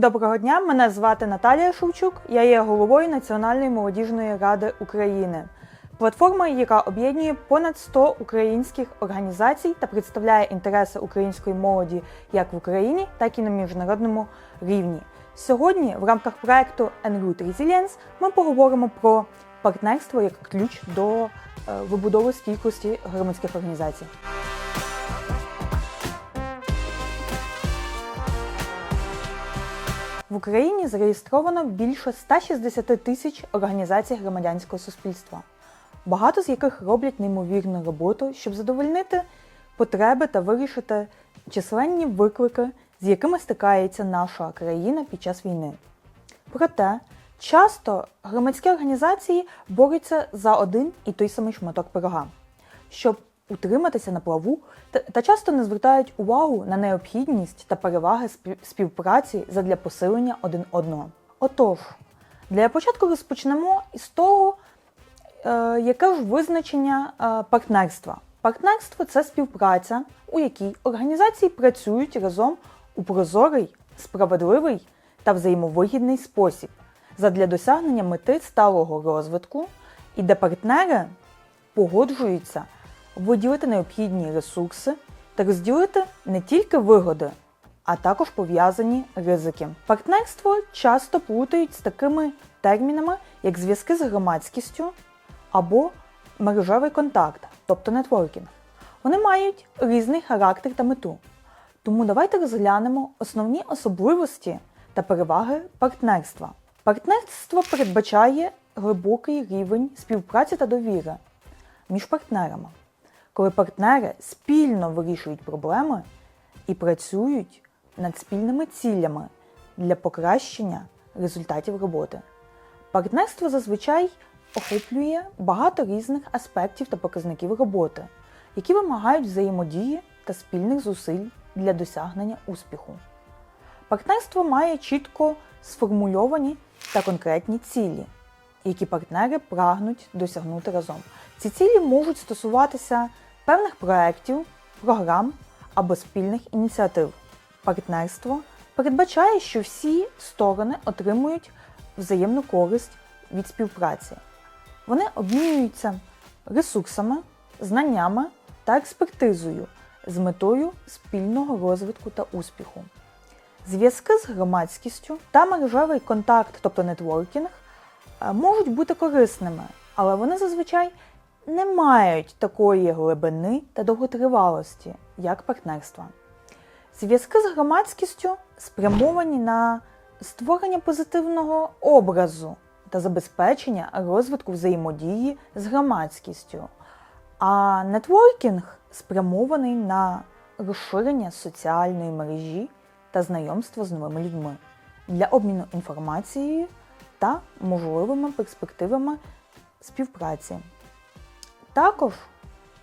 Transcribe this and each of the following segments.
Доброго дня, мене звати Наталія Шевчук. Я є головою Національної молодіжної ради України. Платформа, яка об'єднує понад 100 українських організацій та представляє інтереси української молоді як в Україні, так і на міжнародному рівні. Сьогодні в рамках проекту Enroute Resilience ми поговоримо про партнерство як ключ до е, вибудови стійкості громадських організацій. В Україні зареєстровано більше 160 тисяч організацій громадянського суспільства, багато з яких роблять неймовірну роботу, щоб задовольнити потреби та вирішити численні виклики, з якими стикається наша країна під час війни. Проте часто громадські організації борються за один і той самий шматок пирога, щоб утриматися на плаву, та, часто не звертають увагу на необхідність та переваги спів- співпраці задля посилення один одного. Отож, для початку розпочнемо із того, е, яке ж визначення е, партнерства. Партнерство це співпраця, у якій організації працюють разом у прозорий, справедливий та взаємовигідний спосіб задля досягнення мети сталого розвитку, і де партнери погоджуються виділити необхідні ресурси та розділити не тільки вигоди, а також пов'язані ризики. Партнерство часто плутають з такими термінами, як зв'язки з громадськістю або мережевий контакт, тобто нетворкінг. Вони мають різний характер та мету. Тому давайте розглянемо основні особливості та переваги партнерства. Партнерство передбачає глибокий рівень співпраці та довіри між партнерами, коли партнери спільно вирішують проблеми і працюють над спільними цілями для покращення результатів роботи. Партнерство зазвичай охоплює багато різних аспектів та показників роботи, які вимагають взаємодії та спільних зусиль для досягнення успіху. Партнерство має чітко сформульовані та конкретні цілі, які партнери прагнуть досягнути разом. Ці цілі можуть стосуватися певних проєктів, програм або спільних ініціатив. Партнерство передбачає, що всі сторони отримують взаємну користь від співпраці. Вони обмінюються ресурсами, знаннями та експертизою з метою спільного розвитку та успіху. Зв'язки з громадськістю та мережевий контакт, тобто нетворкінг, можуть бути корисними, але вони зазвичай не мають такої глибини та довготривалості, як партнерства. Зв'язки з громадськістю спрямовані на створення позитивного образу та забезпечення розвитку взаємодії з громадськістю. А нетворкінг спрямований на розширення соціальної мережі та знайомство з новими людьми для обміну інформацією та можливими перспективами співпраці. Також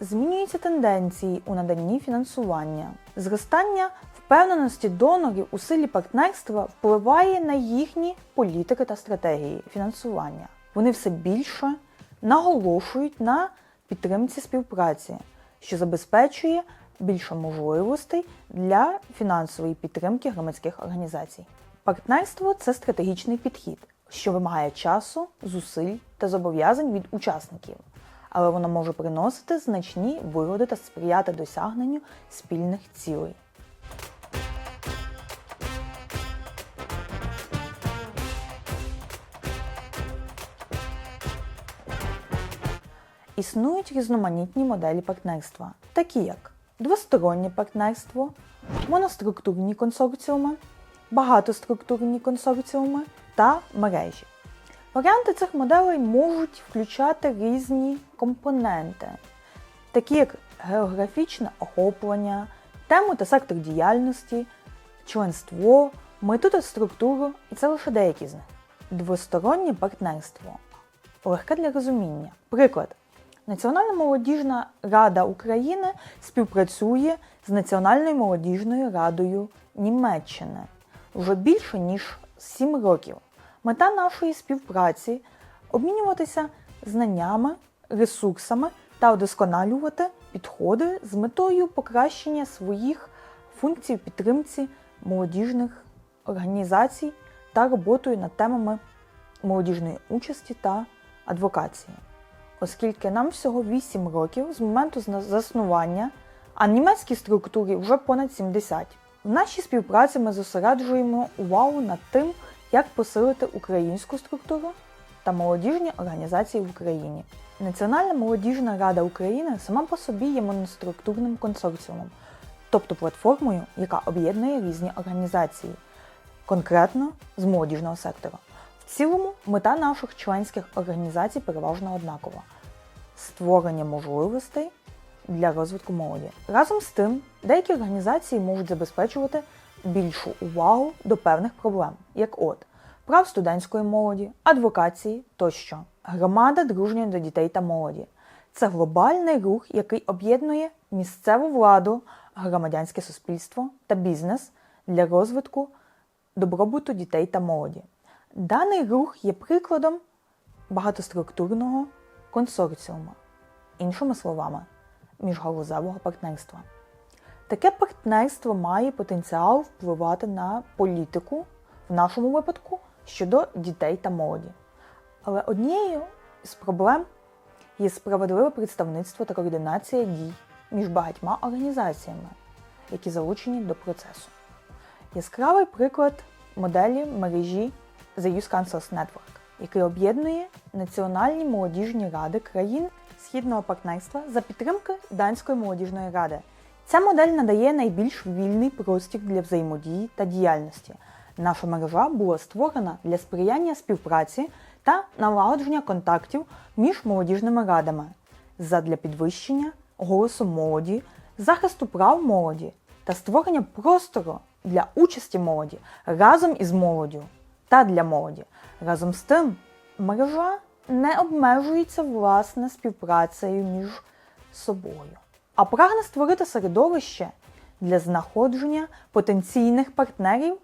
змінюються тенденції у наданні фінансування. Зростання впевненості донорів у силі партнерства впливає на їхні політики та стратегії фінансування. Вони все більше наголошують на підтримці співпраці, що забезпечує більше можливостей для фінансової підтримки громадських організацій. Партнерство це стратегічний підхід, що вимагає часу, зусиль та зобов'язань від учасників, але воно може приносити значні вигоди та сприяти досягненню спільних цілей. Існують різноманітні моделі партнерства, такі як двостороннє партнерство, моноструктурні консорціуми, багатоструктурні консорціуми та мережі. Варіанти цих моделей можуть включати різні компоненти, такі як географічне охоплення, тему та сектор діяльності, членство, мету та структуру, і це лише деякі з них. Двостороннє партнерство легке для розуміння. Приклад. Національна молодіжна рада України співпрацює з Національною молодіжною радою Німеччини вже більше ніж 7 років. Мета нашої співпраці обмінюватися знаннями, ресурсами та удосконалювати підходи з метою покращення своїх функцій підтримці молодіжних організацій та роботою над темами молодіжної участі та адвокації, оскільки нам всього 8 років з моменту заснування, а німецькій структурі вже понад 70. В нашій співпраці ми зосереджуємо увагу над тим, як посилити українську структуру та молодіжні організації в Україні. Національна молодіжна рада України сама по собі є моноструктурним консорціумом, тобто платформою, яка об'єднує різні організації, конкретно з молодіжного сектора. В цілому мета наших членських організацій переважно однакова створення можливостей для розвитку молоді. Разом з тим, деякі організації можуть забезпечувати більшу увагу до певних проблем, як от прав студентської молоді, адвокації тощо. Громада дружня до дітей та молоді. Це глобальний рух, який об'єднує місцеву владу, громадянське суспільство та бізнес для розвитку добробуту дітей та молоді. Даний рух є прикладом багатоструктурного консорціуму, іншими словами, міжгалузевого партнерства. Таке партнерство має потенціал впливати на політику, в нашому випадку, щодо дітей та молоді. Але однією з проблем є справедливе представництво та координація дій між багатьма організаціями, які залучені до процесу. Яскравий приклад моделі мережі The Youth Councils Network, який об'єднує національні молодіжні ради країн східного партнерства за підтримки Данської молодіжної ради. Ця модель надає найбільш вільний простір для взаємодії та діяльності. Наша мережа була створена для сприяння співпраці та налагодження контактів між молодіжними радами задля підвищення голосу молоді, захисту прав молоді та створення простору для участі молоді разом із молоддю та для молоді. Разом з тим, мережа не обмежується власне співпрацею між собою, а прагне створити середовище для знаходження потенційних партнерів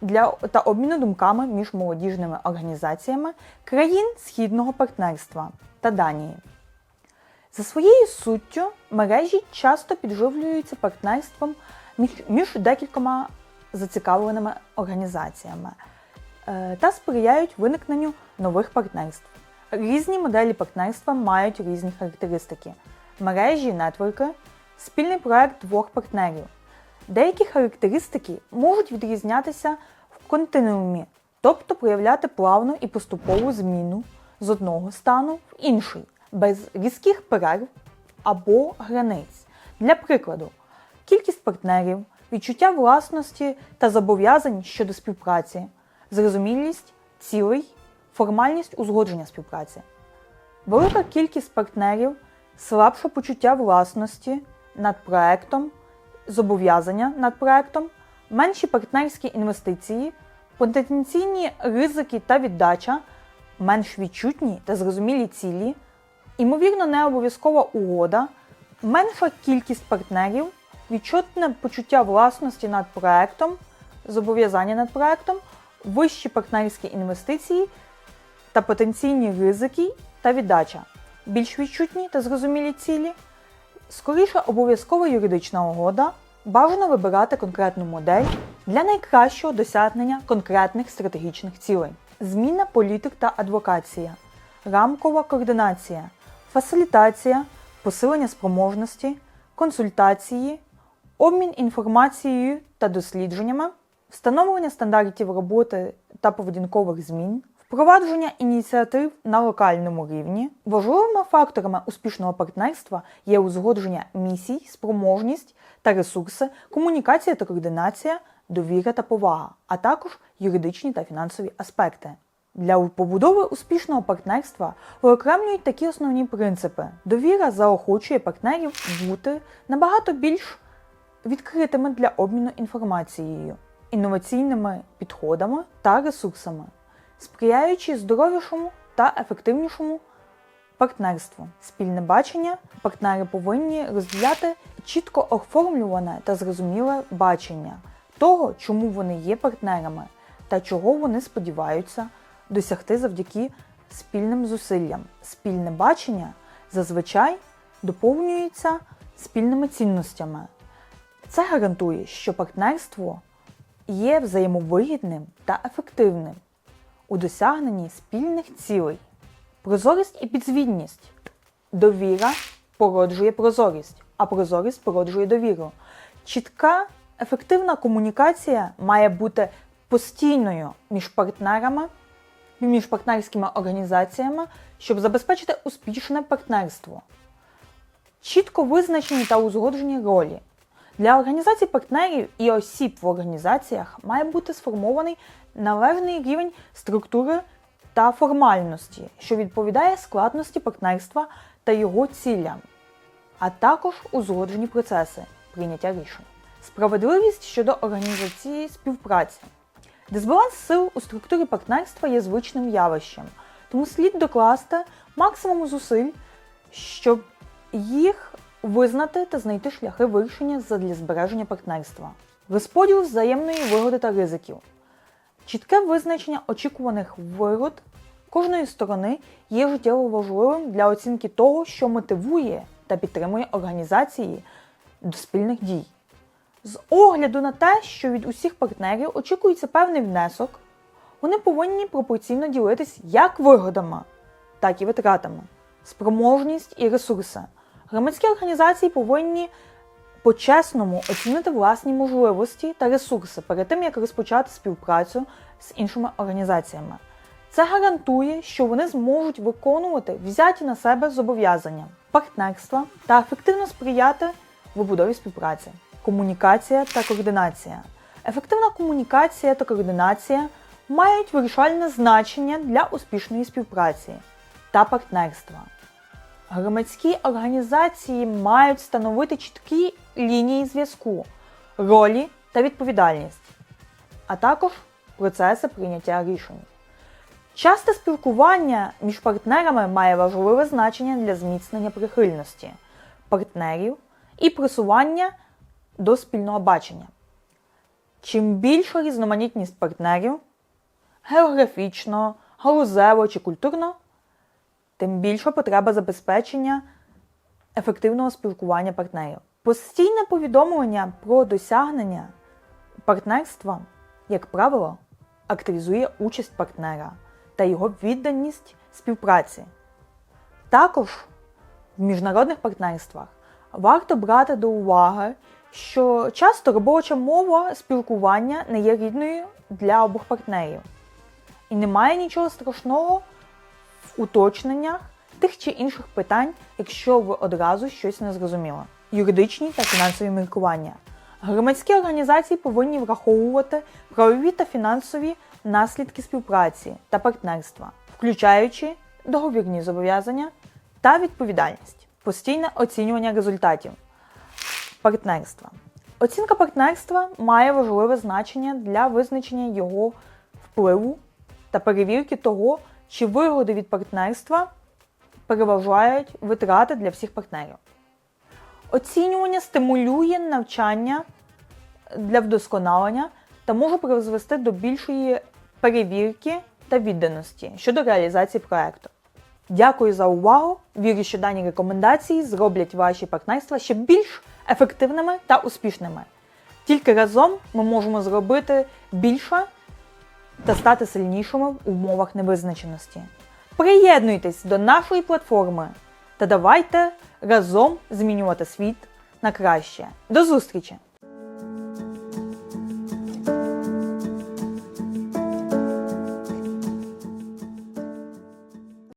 для та обміну думками між молодіжними організаціями країн східного партнерства та Данії. За своєю суттю мережі часто підживлюються партнерством між, декількома зацікавленими організаціями е, та сприяють виникненню нових партнерств. Різні моделі партнерства мають різні характеристики. Мережі, нетворки спільний проект двох партнерів. Деякі характеристики можуть відрізнятися в континуумі, тобто проявляти плавну і поступову зміну з одного стану в інший, без різких перерв або границь. Для прикладу, кількість партнерів, відчуття власності та зобов'язань щодо співпраці, зрозумілість цілей, формальність узгодження співпраці. Велика кількість партнерів, слабше почуття власності над проектом, зобов'язання над проектом, менші партнерські інвестиції, потенційні ризики та віддача, менш відчутні та зрозумілі цілі, ймовірно, не обов'язкова угода, менша кількість партнерів, відчутне почуття власності над проектом, зобов'язання над проектом, вищі партнерські інвестиції та потенційні ризики та віддача, більш відчутні та зрозумілі цілі, скоріше обов'язкова юридична угода, бажано вибирати конкретну модель для найкращого досягнення конкретних стратегічних цілей. Зміна політик та адвокація, рамкова координація, фасилітація, посилення спроможності, консультації, обмін інформацією та дослідженнями, встановлення стандартів роботи та поведінкових змін, впровадження ініціатив на локальному рівні. Важливими факторами успішного партнерства є узгодження місій, спроможність та ресурси, комунікація та координація, довіра та повага, а також юридичні та фінансові аспекти. Для побудови успішного партнерства виокремлюють такі основні принципи. Довіра заохочує партнерів бути набагато більш відкритими для обміну інформацією, інноваційними підходами та ресурсами, сприяючи здоровішому та ефективнішому партнерству. Спільне бачення партнери повинні розділяти чітко оформлюване та зрозуміле бачення того, чому вони є партнерами та чого вони сподіваються досягти завдяки спільним зусиллям. Спільне бачення зазвичай доповнюється спільними цінностями. Це гарантує, що партнерство є взаємовигідним та ефективним у досягненні спільних цілей. Прозорість і підзвітність. Довіра породжує прозорість, а прозорість породжує довіру. Чітка, ефективна комунікація має бути постійною між партнерами, між партнерськими організаціями, щоб забезпечити успішне партнерство. Чітко визначені та узгоджені ролі. Для організацій партнерів і осіб в організаціях має бути сформований належний рівень структури та формальності, що відповідає складності партнерства та його цілям, а також узгоджені процеси прийняття рішень. Справедливість щодо організації співпраці. Дисбаланс сил у структурі партнерства є звичним явищем, тому слід докласти максимум зусиль, щоб їх визнати та знайти шляхи вирішення задля збереження партнерства. Розподіл взаємної вигоди та ризиків. Чітке визначення очікуваних вигод кожної сторони є життєво важливим для оцінки того, що мотивує та підтримує організації до спільних дій. З огляду на те, що від усіх партнерів очікується певний внесок, вони повинні пропорційно ділитись як вигодами, так і витратами, спроможність і ресурси. Громадські організації повинні по-чесному оцінити власні можливості та ресурси перед тим, як розпочати співпрацю з іншими організаціями. Це гарантує, що вони зможуть виконувати взяті на себе зобов'язання, партнерства та ефективно сприяти вибудові співпраці. Комунікація та координація. Ефективна комунікація та координація мають вирішальне значення для успішної співпраці та партнерства. Громадські організації мають встановити чіткі лінії зв'язку, ролі та відповідальність, а також процеси прийняття рішень. Часте спілкування між партнерами має важливе значення для зміцнення прихильності партнерів і просування до спільного бачення. Чим більша різноманітність партнерів географічно, галузево чи культурно, тим більша потреба забезпечення ефективного спілкування партнерів. Постійне повідомлення про досягнення партнерства, як правило, активізує участь партнера та його відданість співпраці. Також в міжнародних партнерствах варто брати до уваги, що часто робоча мова спілкування не є рідною для обох партнерів. І немає нічого страшного в уточненнях тих чи інших питань, якщо ви одразу щось не зрозуміли. Юридичні та фінансові міркування. Громадські організації повинні враховувати правові та фінансові наслідки співпраці та партнерства, включаючи договірні зобов'язання та відповідальність, постійне оцінювання результатів партнерства. Оцінка партнерства має важливе значення для визначення його впливу та перевірки того, чи вигоди від партнерства переважають витрати для всіх партнерів. Оцінювання стимулює навчання для вдосконалення та може призвести до більшої перевірки та відданості щодо реалізації проекту. Дякую за увагу! Вірю, що дані рекомендації зроблять ваші партнерства ще більш ефективними та успішними. Тільки разом ми можемо зробити більше та стати сильнішими в умовах невизначеності. Приєднуйтесь до нашої платформи та давайте разом змінювати світ на краще. До зустрічі!